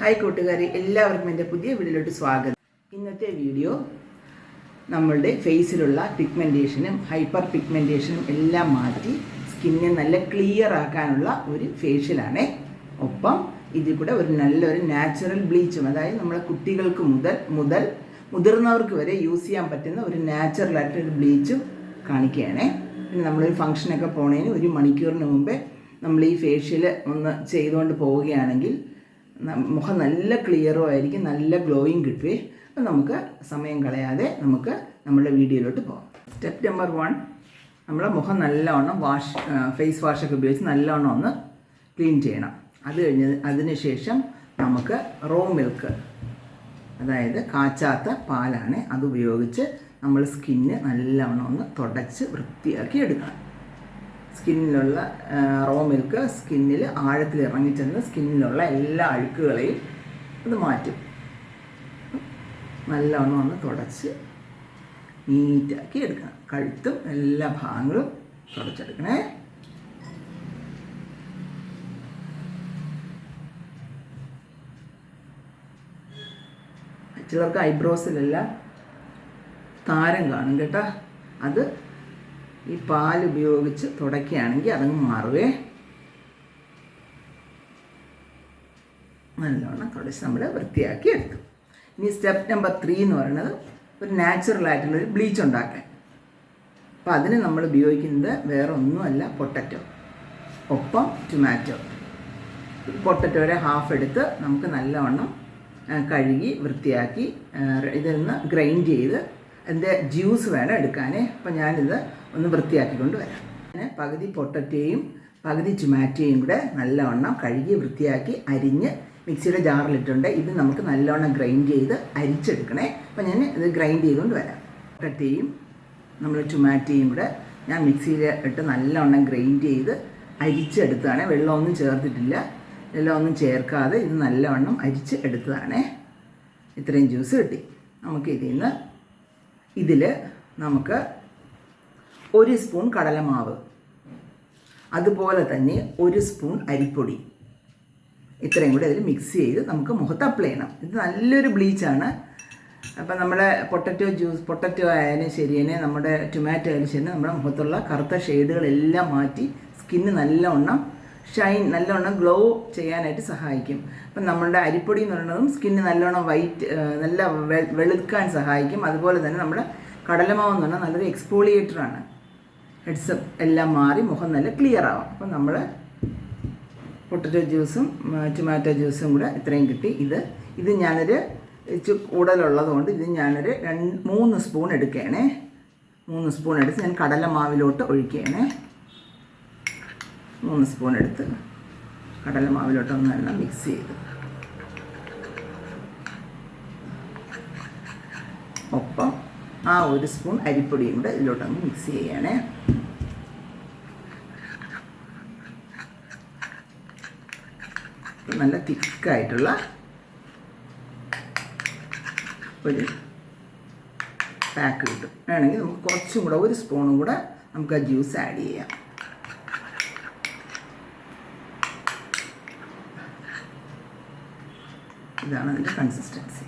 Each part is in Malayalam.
ഹായ് കൂട്ടുകാരെ എല്ലാവർക്കും എന്റെ പുതിയ വീഡിയോയിലോട്ട് സ്വാഗതം. ഇന്നത്തെ വീഡിയോ നമ്മളുടെ ഫേസിലുള്ള പിഗ്മെന്റേഷനും ഹൈപ്പർ പിഗ്മെന്റേഷനും എല്ലാം മാറ്റി സ്കിന്നെ നല്ല ക്ലിയർ ആക്കാനുള്ള ഒരു ഫേഷ്യലാണ് ഒപ്പം ഇതിൽ കൂടെ ഒരു നല്ലൊരു നാച്ചുറൽ ബ്ലീച്ചും അതായത് നമ്മളെ കുട്ടികൾക്ക് മുതൽ മുതൽ മുതിർന്നവർക്ക് വരെ യൂസ് ചെയ്യാൻ പറ്റുന്ന ഒരു നാച്ചുറൽ ആയിട്ടൊരു ബ്ലീച്ചും കാണിക്കുകയാണേ. പിന്നെ നമ്മളൊരു ഫംഗ്ഷനൊക്കെ പോണതിന് ഒരു മണിക്കൂറിന് മുമ്പേ നമ്മൾ ഈ ഫേഷ്യൽ ഒന്ന് ചെയ്തുകൊണ്ട് പോവുകയാണെങ്കിൽ മുഖം നല്ല ക്ലിയറും ആയിരിക്കും നല്ല ഗ്ലോയും കിട്ടുവേ. അപ്പം നമുക്ക് സമയം കളയാതെ നമുക്ക് നമ്മുടെ വീഡിയോയിലോട്ട് പോകാം. സ്റ്റെപ്പ് നമ്പർ വൺ നമ്മുടെ മുഖം നല്ലവണ്ണം വാഷ് ഫേസ് വാഷൊക്കെ ഉപയോഗിച്ച് നല്ലവണ്ണം ഒന്ന് ക്ലീൻ ചെയ്യണം. അത് കഴിഞ്ഞ് അതിന് ശേഷം നമുക്ക് റോ മിൽക്ക് അതായത് കാച്ചാത്ത പാലാണ് അത് ഉപയോഗിച്ച് നമ്മൾ സ്കിന്ന് നല്ലവണ്ണം ഒന്ന് തുടച്ച് വൃത്തിയാക്കി എടുക്കണം. സ്കിന്നിലുള്ള റോ മിൽക്ക് സ്കിന്നിൽ ആഴത്തിൽ ഇറങ്ങിച്ചെന്ന് സ്കിന്നിലുള്ള എല്ലാ അഴുക്കുകളെയും അത് മാറ്റും. നല്ലവണ്ണം ഒന്ന് തുടച്ച് നീറ്റാക്കി എടുക്കണം. കഴുത്തും എല്ലാ ഭാഗങ്ങളും തുടച്ചെടുക്കണേ. ചിലർക്ക് ഐബ്രോസിലെല്ലാം താരം കാണും കേട്ടോ. അത് ഈ പാൽ ഉപയോഗിച്ച് തുടയ്ക്കുകയാണെങ്കിൽ അതങ്ങ് മാറുവേ. നല്ലോണം തുടച്ച് നമ്മൾ വൃത്തിയാക്കി എടുക്കും ഇനി സ്റ്റെപ്പ് നമ്പർ ത്രീ എന്ന് പറയുന്നത് ഒരു നാച്ചുറൽ ആയിട്ടുള്ളൊരു ബ്ലീച്ച് ഉണ്ടാക്കാൻ. അപ്പോൾ അതിന് നമ്മൾ ഉപയോഗിക്കുന്നത് വേറെ ഒന്നുമല്ല പൊട്ടറ്റോ. ഒപ്പം ടൊമാറ്റോ. പൊട്ടറ്റോയുടെ ഹാഫ് എടുത്ത് നമുക്ക് നല്ലവണ്ണം കഴുകി വൃത്തിയാക്കി ഇതിൽ നിന്ന് ഗ്രൈൻഡ് ചെയ്ത് അതിന്റെ ജ്യൂസ് വേണം എടുക്കാനേ. അപ്പം ഞാനിത് ഒന്ന് വൃത്തിയാക്കിക്കൊണ്ട് വരാം. ഞാൻ പകുതി പൊട്ടറ്റേയും പകുതി ചുമാറ്റയും കൂടെ നല്ലവണ്ണം കഴുകി വൃത്തിയാക്കി അരിഞ്ഞ് മിക്സിയുടെ ജാറിലിട്ടുണ്ട്. ഇത് നമുക്ക് നല്ലവണ്ണം ഗ്രൈൻഡ് ചെയ്ത് അരിച്ചെടുക്കണേ. അപ്പം ഞാൻ ഇത് ഗ്രൈൻഡ് ചെയ്തുകൊണ്ട് വരാം. പൊട്ടറ്റേയും നമ്മൾ ചുമാറ്റയും കൂടെ ഞാൻ മിക്സിയിൽ ഇട്ട് നല്ലവണ്ണം ഗ്രൈൻഡ് ചെയ്ത് അരിച്ചെടുത്തതാണ്. വെള്ളമൊന്നും ചേർത്തിട്ടില്ല. വെള്ളമൊന്നും ചേർക്കാതെ ഇത് നല്ലവണ്ണം അരിച്ച് എടുത്തതാണേ. ഇത്രയും ജ്യൂസ് കിട്ടി. നമുക്ക് ഇതിൽ നിന്ന് ഇതിൽ നമുക്ക് ഒരു സ്പൂൺ കടലമാവ്. അതുപോലെ തന്നെ ഒരു സ്പൂൺ അരിപ്പൊടി. ഇത്രയും കൂടി അതിൽ മിക്സ് ചെയ്ത് നമുക്ക് മുഖത്ത് അപ്ലൈ ചെയ്യണം. ഇത് നല്ലൊരു ബ്ലീച്ചാണ് അപ്പം നമ്മുടെ പൊട്ടറ്റോ ജ്യൂസ് പൊട്ടറ്റോ ആയാലും ശരി തന്നെ നമ്മുടെ ടൊമാറ്റോ ആയാലും ശരി നമ്മുടെ മുഖത്തുള്ള കറുത്ത ഷെയ്ഡുകളെല്ലാം മാറ്റി സ്കിന്ന് നല്ലവണ്ണം ഷൈൻ നല്ലവണ്ണം ഗ്ലോ ചെയ്യാനായിട്ട് സഹായിക്കും. അപ്പം നമ്മുടെ അരിപ്പൊടി എന്ന് പറയുന്നതും സ്കിന്ന് നല്ലവണ്ണം വൈറ്റ് നല്ല വെളുക്കാൻ സഹായിക്കും. അതുപോലെ തന്നെ നമ്മുടെ കടലമാവ് എന്ന് പറഞ്ഞാൽ നല്ലൊരു എക്സ്പോളിയേറ്ററാണ് ഹെഡ്സ് എല്ലാം മാറി മുഖം നല്ല ക്ലിയർ ആവും. അപ്പം നമ്മൾ പൊട്ടറ്റോ ജ്യൂസും ടൊമാറ്റോ ജ്യൂസും കൂടെ ഇത്രയും കിട്ടി. ഇത് ഇത് ഞാനൊരു ഇച്ചിരി കൂടുതലുള്ളത് കൊണ്ട് ഇത് ഞാനൊരു രണ്ട് മൂന്ന് സ്പൂൺ എടുക്കുകയാണേ മൂന്ന് സ്പൂൺ എടുത്ത് ഞാൻ കടലമാവിലോട്ട് ഒഴിക്കുകയാണേ മൂന്ന് സ്പൂൺ എടുത്ത് കടലമാവിലോട്ട് ഒന്ന് നല്ല മിക്സ് ചെയ്ത്. ഒപ്പം ആ ഒരു സ്പൂൺ അരിപ്പൊടിയും കൂടെ ഇതിലോട്ടൊന്ന് മിക്സ് ചെയ്യണേ. നല്ല തിക്കായിട്ടുള്ള ഒരു പാക്ക് കിട്ടും. വേണമെങ്കിൽ നമുക്ക് കുറച്ചും കൂടെ ഒരു സ്പൂണും കൂടെ നമുക്ക് ആ ജ്യൂസ് ആഡ് ചെയ്യാം. ഇതാണ് അതിന്റെ കൺസിസ്റ്റൻസി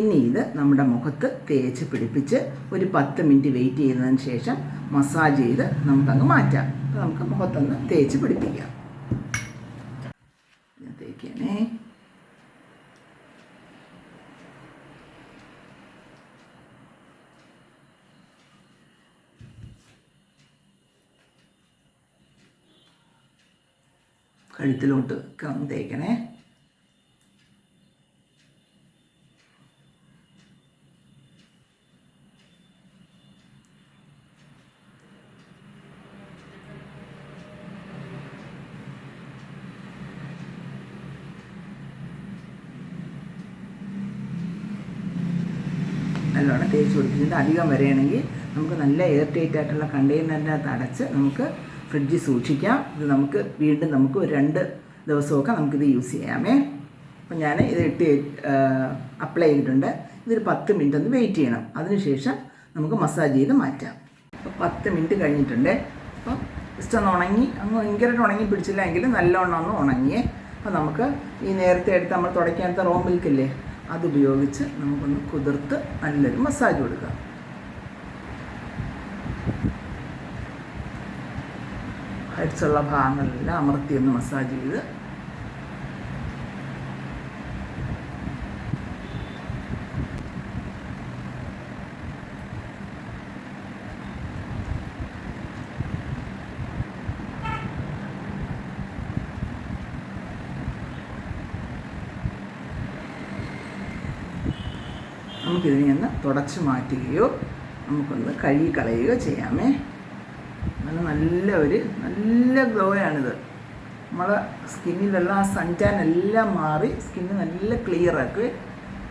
ഇനി ഇത് നമ്മുടെ മുഖത്ത് തേച്ച് പിടിപ്പിച്ച് ഒരു പത്ത് മിനിറ്റ് വെയിറ്റ് ചെയ്തതിന് ശേഷം മസാജ് ചെയ്ത് നമുക്കങ്ങ് മാറ്റാം. അപ്പോൾ നമുക്ക് മുഖത്തൊന്ന് തേച്ച് പിടിപ്പിക്കാം. ഞാൻ തേക്കണേ. കഴുത്തിലോട്ട് തേക്കണേ. നല്ലോണം തേച്ച് പിടിപ്പിച്ചിട്ട് അധികം വരെയാണെങ്കിൽ നമുക്ക് നല്ല എയർ ടൈറ്റ് ആയിട്ടുള്ള കണ്ടെയ്നറിനകത്ത് അടച്ച് നമുക്ക് ഫ്രിഡ്ജിൽ സൂക്ഷിക്കാം. ഇത് നമുക്ക് വീണ്ടും നമുക്ക് ഒരു രണ്ട് ദിവസമൊക്കെ നമുക്കിത് യൂസ് ചെയ്യാമേ. അപ്പം ഞാൻ ഇത് ഇട്ട് അപ്ലൈ ചെയ്തിട്ടുണ്ട്. ഇതൊരു പത്ത് മിനിറ്റ് ഒന്ന് വെയിറ്റ് ചെയ്യണം. അതിനുശേഷം നമുക്ക് മസാജ് ചെയ്ത് മാറ്റാം. അപ്പോൾ പത്ത് മിനിറ്റ് കഴിഞ്ഞിട്ടുണ്ട്. അപ്പം ഇഷ്ടം ഒന്ന് ഉണങ്ങി അങ്ങ് ഭയങ്കരമായിട്ട് ഉണങ്ങി പിടിച്ചില്ല എങ്കിൽ നല്ലോണം ഒന്ന് ഉണങ്ങിയേ. അപ്പോൾ നമുക്ക് ഈ നേരത്തെ എടുത്ത് നമ്മൾ തുടയ്ക്കാത്ത റോ മിൽക്കില്ലേ അതുപയോഗിച്ച് നമുക്കൊന്ന് കുതിർത്ത് നല്ലൊരു മസാജ് കൊടുക്കാം ഹൈറ്റ്സുള്ള ഭാഗങ്ങളെല്ലാം അമർത്തി ഒന്ന് മസാജ് ചെയ്ത് നമുക്കിതിനെ ഒന്ന് തുടച്ച് മാറ്റുകയോ നമുക്കൊന്ന് കഴുകി കളയുകയോ ചെയ്യാമേ. അങ്ങനെ നല്ല ഒരു നല്ല ഗ്ലോയാണിത്. നമ്മളെ സ്കിന്നിലുള്ള ആ സൺടാൻ എല്ലാം മാറി സ്കിന്ന് നല്ല ക്ലിയർ ആക്കി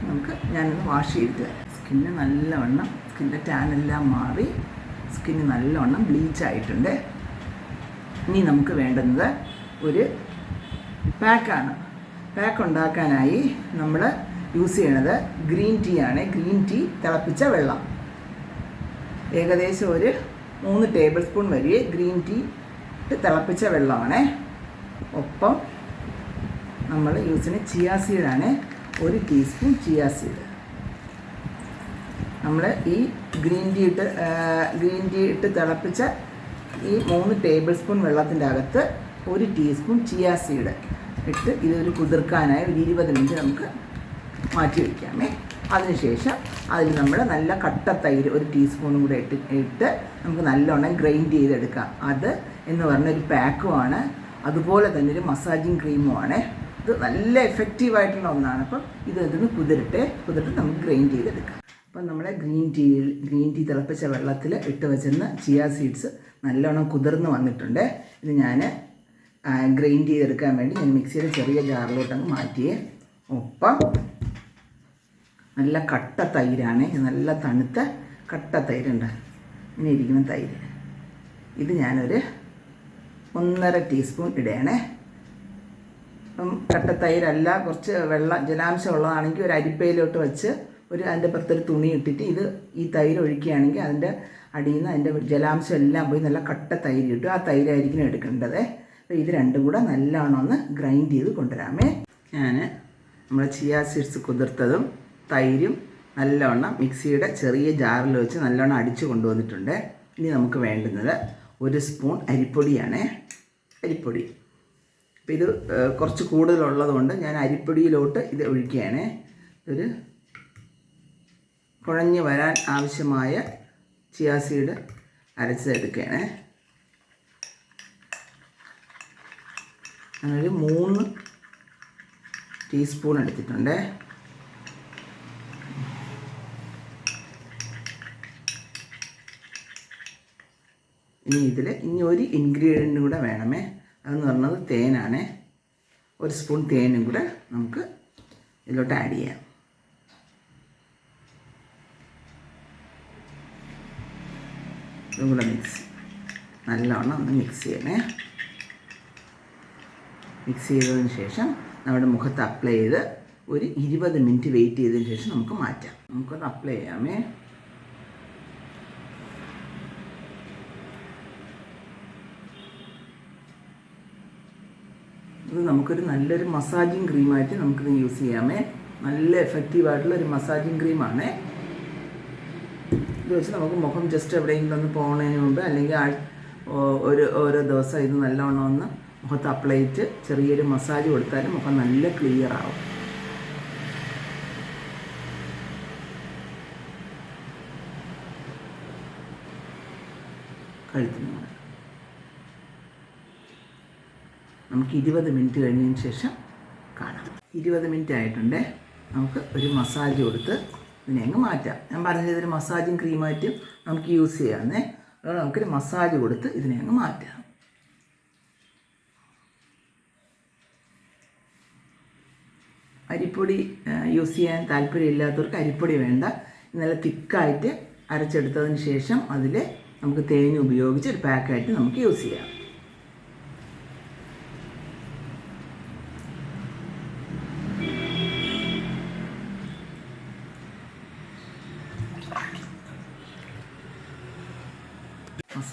നമുക്ക് ഞാനൊന്ന് വാഷ് ചെയ്തിട്ട് തരാം സ്കിന്ന് നല്ലവണ്ണം സ്കിന്റെ ടാൻ എല്ലാം മാറി സ്കിന്ന് നല്ലവണ്ണം ബ്ലീച്ച് ആയിട്ടുണ്ട്. ഇനി നമുക്ക് വേണ്ടുന്നത് ഒരു പാക്കാണ് പാക്ക് ഉണ്ടാക്കാനായി നമ്മൾ യൂസ് ചെയ്യണത് ഗ്രീൻ ടീ ആണ്. ഗ്രീൻ ടീ തിളപ്പിച്ച വെള്ളം. ഏകദേശം ഒരു മൂന്ന് ടേബിൾ സ്പൂൺ വരെ ഗ്രീൻ ടീ തിളപ്പിച്ച വെള്ളമാണ്. ഒപ്പം നമ്മൾ യൂസ് ചെയ്യുന്ന ചിയാ സീഡാണ് ഒരു ടീസ്പൂൺ ചിയാ സീഡ് നമ്മൾ ഈ ഗ്രീൻ ടീ ഇട്ട് ഗ്രീൻ ടീ ഇട്ട് തിളപ്പിച്ച ഈ മൂന്ന് ടേബിൾ സ്പൂൺ വെള്ളത്തിന്റെ അകത്ത് ഒരു ടീസ്പൂൺ ചിയാ സീഡ് ഇട്ട് ഇതൊരു കുതിർക്കാനായി ഒരു ഇരുപത് മിനിറ്റ് നമുക്ക് മാറ്റി വയ്ക്കാമേ. അതിനുശേഷം അതിൽ നമ്മൾ നല്ല കട്ട തൈര് ഒരു ടീസ്പൂണും കൂടെ ഇട്ട് ഇട്ട് നമുക്ക് നല്ലോണം ഗ്രൈൻഡ് ചെയ്തെടുക്കാം. അത് എന്ന് പറഞ്ഞ ഒരു പാക്കുമാണ് അതുപോലെ തന്നെ ഒരു മസാജിങ് ക്രീമുമാണ് ഇത് നല്ല എഫക്റ്റീവായിട്ടുള്ള ഒന്നാണ്. അപ്പം ഇത് ഇതിന് കുതിരട്ടെ. കുതിരട്ട് നമുക്ക് ഗ്രൈൻഡ് ചെയ്തെടുക്കാം. അപ്പം നമ്മൾ ഗ്രീൻ ടീ ഗ്രീൻ ടീ തിളപ്പിച്ച വെള്ളത്തിൽ ഇട്ട് വെച്ചിരുന്ന ചിയ സീഡ്സ് നല്ലോണം കുതിർന്ന് വന്നിട്ടുണ്ട്. ഇത് ഞാൻ ഗ്രൈൻഡ് ചെയ്തെടുക്കാൻ വേണ്ടി ഞാൻ മിക്സിയുടെ ചെറിയ ജാറിലോട്ടങ്ങ് മാറ്റിയേ. ഒപ്പം നല്ല കട്ട തൈരാണ്. നല്ല തണുത്ത കട്ട തൈരുണ്ട്. ഇനി ഇരിക്കുന്ന തൈര്. ഇത് ഞാനൊരു ഒന്നര ടീസ്പൂൺ ഇടണേ. അപ്പം കട്ട തൈരല്ല കുറച്ച് വെള്ളം ജലാംശം ഉള്ളതാണെങ്കിൽ ഒരു അരിപ്പയിലോട്ട് വെച്ച് ഒരു അതിന്റെ പുറത്തൊരു തുണി ഇട്ടിട്ട് ഇത് ഈ തൈര് ഒഴിക്കുകയാണെങ്കിൽ അതിന്റെ അടിയിൽ നിന്ന് അതിന്റെ ജലാംശം എല്ലാം പോയി നല്ല കട്ട തൈര് കിട്ടും. ആ തൈരായിരിക്കണം എടുക്കേണ്ടത്. അപ്പോൾ ഇത് രണ്ടും കൂടെ നല്ലോണം ഒന്ന് ഗ്രൈൻഡ് ചെയ്ത് കൊണ്ടുവരാമേ. ഞാൻ നമ്മൾ ചിയാ സീഡ്സ് കുതിർത്തതും തൈരും നല്ലവണ്ണം മിക്സിയുടെ ചെറിയ ജാറിൽ വെച്ച് നല്ലവണ്ണം അടിച്ച് കൊണ്ടുവന്നിട്ടുണ്ട്. ഇനി നമുക്ക് വേണ്ടുന്നത് ഒരു സ്പൂൺ അരിപ്പൊടിയാണ്. അരിപ്പൊടി. അപ്പോൾ ഇത് കുറച്ച് കൂടുതലുള്ളതുകൊണ്ട് ഞാൻ അരിപ്പൊടിയിലോട്ട് ഇത് ഒഴിക്കുകയാണ്. ഒരു കുഴഞ്ഞു വരാൻ ആവശ്യമായ ചിയാസീഡ് അരച്ചെടുക്കുകയാണ്. ഞാനൊരു മൂന്ന് ടീസ്പൂൺ എടുത്തിട്ടുണ്ട്. ഇനി ഇതിൽ ഇനി ഒരു ഇൻഗ്രീഡിയന്റും കൂടെ വേണമേ. അതെന്ന് പറഞ്ഞത് തേനാണ്. ഒരു സ്പൂൺ തേനും കൂടെ നമുക്ക് ഇതിലോട്ട് ആഡ് ചെയ്യാം. ഇതും കൂടെ മിക്സ് നല്ലവണ്ണം ഒന്ന് മിക്സ് ചെയ്യണേ. മിക്സ് ചെയ്തതിന് ശേഷം നമ്മുടെ മുഖത്ത് അപ്ലൈ ചെയ്ത് ഒരു ഇരുപത് മിനിറ്റ് വെയിറ്റ് ചെയ്തതിന് ശേഷം നമുക്ക് മാറ്റാം. നമുക്കത് അപ്ലൈ ചെയ്യാമേ ഇത് നമുക്കൊരു നല്ലൊരു മസാജിങ് ക്രീമായിട്ട് നമുക്കിത് യൂസ് ചെയ്യാമേ. നല്ല എഫക്റ്റീവ് ആയിട്ടുള്ള ഒരു മസാജിങ് ക്രീമാണ് ഇത് വെച്ച് നമുക്ക് മുഖം ജസ്റ്റ് എവിടെയെങ്കിലും ഒന്ന് പോകുന്നതിന് മുമ്പ് അല്ലെങ്കിൽ ഒരു ഓരോ ദിവസം ഇത് നല്ലവണ്ണം ഒന്ന് മുഖത്ത് അപ്ലൈ ചെയ്ത് ചെറിയൊരു മസാജ് കൊടുത്താലും മുഖം നല്ല ക്ലിയർ ആവും. കഴുത്തിന് നമുക്ക് ഇരുപത് മിനിറ്റ് കഴിഞ്ഞതിന് ശേഷം കാണാം. ഇരുപത് മിനിറ്റ് ആയിട്ടുണ്ട്. നമുക്ക് ഒരു മസാജ് കൊടുത്ത് ഇതിനെ അങ്ങ് മാറ്റാം. ഞാൻ പറഞ്ഞത് ഒരു മസാജും ക്രീമായിട്ട് നമുക്ക് യൂസ് ചെയ്യാമെന്നേ അതുകൊണ്ട് നമുക്കൊരു മസാജ് കൊടുത്ത് ഇതിനെ അങ്ങ് മാറ്റാം. അരിപ്പൊടി യൂസ് ചെയ്യാൻ താല്പര്യമില്ലാത്തവർക്ക് അരിപ്പൊടി വേണ്ട. നല്ല തിക്കായിട്ട് അരച്ചെടുത്തതിന് ശേഷം അതിൽ നമുക്ക് തേൻ ഉപയോഗിച്ച് ഒരു പാക്കായിട്ട് നമുക്ക് യൂസ് ചെയ്യാം.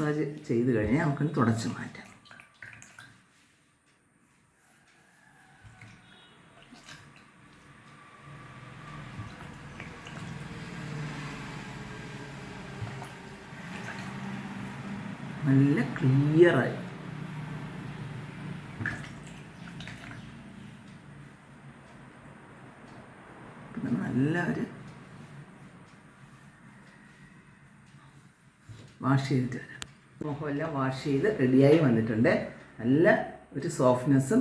മസാജ് ചെയ്ത് കഴിഞ്ഞാൽ നമുക്കൊന്ന് തുടച്ച് മാറ്റാം. നല്ല ക്ലിയറായി പിന്നെ നല്ല ഒരു വാഷ് ചെയ്തിട്ട് വരാം. മുഖമെല്ലാം വാഷ് ചെയ്ത് റെഡിയായി വന്നിട്ടുണ്ട്. നല്ല ഒരു സോഫ്റ്റ്നെസ്സും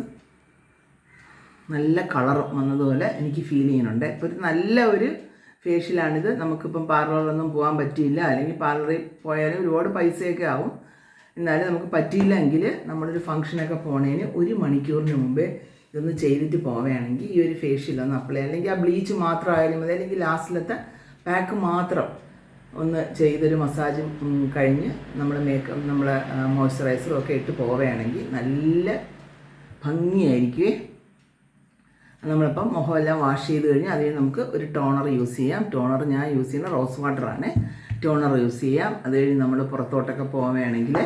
നല്ല കളറും വന്നതുപോലെ എനിക്ക് ഫീൽ ചെയ്യുന്നുണ്ട്. ഇപ്പോൾ ഒരു നല്ല ഒരു ഫേഷ്യലാണിത് നമുക്കിപ്പം പാർലറിലൊന്നും പോകാൻ പറ്റിയില്ല. അല്ലെങ്കിൽ പാർലറിൽ പോയാലും ഒരുപാട് പൈസയൊക്കെ ആവും. എന്നാലും നമുക്ക് പറ്റിയില്ല എങ്കിൽ നമ്മളൊരു ഫംഗ്ഷനൊക്കെ പോണേന് ഒരു മണിക്കൂറിന് മുമ്പേ ഇതൊന്ന് ചെയ്തിട്ട് പോവുകയാണെങ്കിൽ ഈ ഒരു ഫേഷ്യൽ ഒന്ന് അപ്ലൈ അല്ലെങ്കിൽ ആ ബ്ലീച്ച് മാത്രം ആയാലും മതി. അല്ലെങ്കിൽ ലാസ്റ്റിലത്തെ പാക്ക് മാത്രം ഒന്ന് ചെയ്തൊരു മസാജും കഴിഞ്ഞ് നമ്മൾ മേക്കപ്പ് നമ്മളെ മോയ്സ്ചറൈസറും ഒക്കെ ഇട്ട് പോവുകയാണെങ്കിൽ നല്ല ഭംഗിയായിരിക്കുമേ നമ്മളിപ്പം മുഖമെല്ലാം വാഷ് ചെയ്ത് കഴിഞ്ഞ് അതിന് നമുക്ക് ഒരു ടോണർ യൂസ് ചെയ്യാം. ടോണർ ഞാൻ യൂസ് ചെയ്യുന്ന റോസ് വാട്ടറാണ് ടോണർ യൂസ് ചെയ്യാം. അത് കഴിഞ്ഞ് നമ്മൾ പുറത്തോട്ടൊക്കെ പോവുകയാണെങ്കിൽ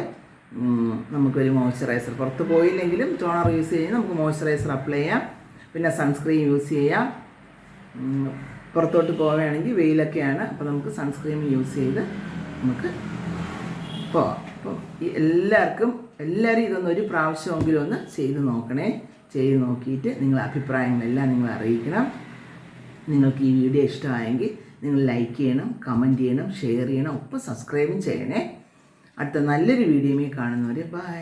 നമുക്കൊരു മോയ്സ്ചറൈസർ പുറത്ത് പോയില്ലെങ്കിലും ടോണർ യൂസ് ചെയ്ത് നമുക്ക് മോയ്സ്ചറൈസർ അപ്ലൈ ചെയ്യാം. പിന്നെ സൺസ്ക്രീൻ യൂസ് ചെയ്യാം. പുറത്തോട്ട് പോവുകയാണെങ്കിൽ വെയിലൊക്കെയാണ്. അപ്പോൾ നമുക്ക് സൺസ്ക്രീൻ യൂസ് ചെയ്ത് നമുക്ക് പോവാം. അപ്പോൾ ഈ എല്ലാവർക്കും എല്ലാവരും ഇതൊന്ന് ഒരു പ്രാവശ്യമെങ്കിലും ഒന്ന് ചെയ്ത് നോക്കണേ. ചെയ്ത് നോക്കിയിട്ട് നിങ്ങളുടെ അഭിപ്രായങ്ങളെല്ലാം നിങ്ങൾ അറിയിക്കണം. നിങ്ങൾക്ക് ഈ വീഡിയോ ഇഷ്ടമായെങ്കിൽ നിങ്ങൾ ലൈക്ക് ചെയ്യണം കമന്റ് ചെയ്യണം ഷെയർ ചെയ്യണം ഒപ്പം സബ്സ്ക്രൈബും ചെയ്യണേ. അടുത്ത നല്ലൊരു വീഡിയോയിൽ കാണുന്നവരെ ബൈ